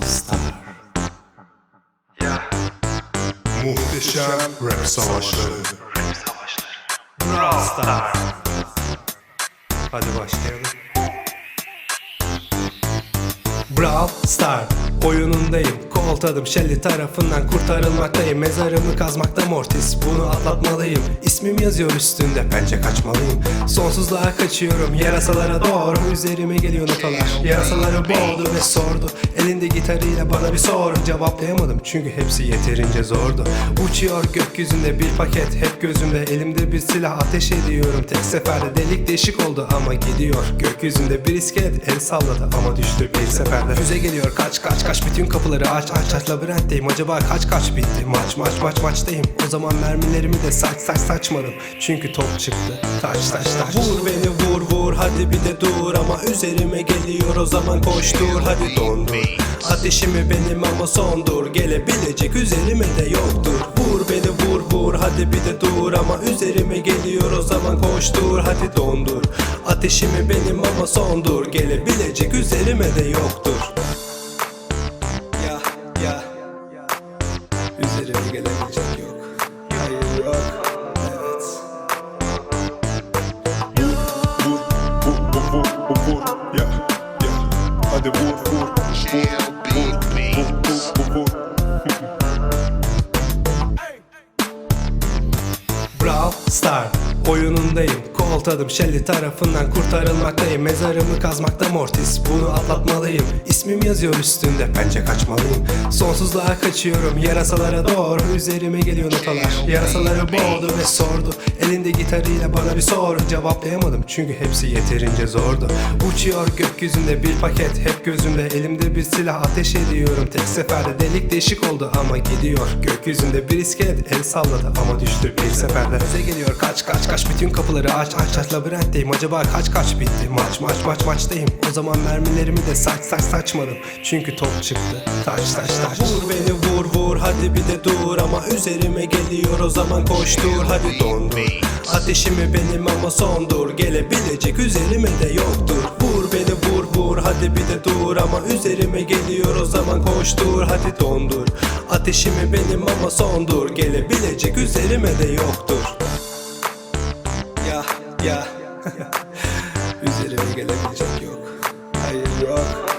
Star Muhteşem rap savaşları. Brawl Star Hadi başlayalım. Brawl Star oyunundayım Koltadım Shelly tarafından kurtarılmaktayım. Mezarımı kazmakta Mortis Bunu atlatmalıyım. İsmim yazıyor üstünde Bence kaçmalıyım. Sonsuzluğa kaçıyorum Yarasalara doğru. Üzerime geliyor notalar Yarasaları boğdu ve sordu. Elinde gitarıyla bana bir sorun Cevaplayamadım çünkü hepsi yeterince zordu. Uçuyor gökyüzünde bir paket Hep gözümde. Elimde bir silah ateş ediyorum. Tek seferde delik deşik oldu ama gidiyor. Gökyüzünde bir iskelet el salladı ama düştü bir seferde. Füze geliyor kaç kaç kaç. Bütün kapıları aç aç aç labirentteyim. Acaba kaç kaç bitti Maç maç maç maçtayım. O zaman mermilerimi de saç saç saçmadım. Çünkü top çıktı. Taş taş taş. Vur beni vur vur. Hadi bir de dur. Ama üzerime geliyor. O zaman koştur. Hadi dondur. Ateşimi benim ama sondur. Gelebilecek üzerime de yoktur. Vur beni vur vur. Hadi bir de dur. Ama üzerime geliyor. O zaman koştur. Hadi dondur. Ateşimi benim ama sondur. Gelebilecek üzerime de yoktur vur, vur. Ya, ya. Hadi vur. Vur, vur, vur, vur, vur, vur. Brawl Star oyunundayım Koltadım Shelly tarafından kurtarılmaktayım. Mezarımı kazmakta Mortis Bunu atlatmalıyım. İsmim yazıyor üstünde Bence kaçmalıyım. Sonsuzluğa kaçıyorum Yarasalara doğru Üzerime geliyor notalar. Yarasaları boğdu ve sordu Elinde gitarıyla bana bir soru. Cevaplayamadım çünkü hepsi yeterince zordu. Uçuyor gökyüzünde bir paket Hep gözümde elimde bir silah. Ateş ediyorum Tek seferde delik deşik oldu ama gidiyor. Gökyüzünde bir iskelet el salladı ama düştü bir seferde. Füze geliyor kaç kaç kaç. Bütün kapıları aç aç aç labirentteyim? Acaba kaç kaç bitti? Maç maç maç maçtayım. O zaman mermilerimi de saç saç saçmadım. Çünkü top çıktı. Taş taş taş. Vur beni vur vur. Hadi bir de dur. Ama üzerime geliyor. O zaman koştur hadi dondur. Ateşimi benim ama sondur. Gelebilecek üzerime de yoktur. Vur beni vur vur. Hadi bir de dur. Ama üzerime geliyor. O zaman koştur hadi dondur. Ateşimi benim ama sondur. Gelebilecek üzerime de yoktur Üzerime gelebilecek yok. Hayır yok.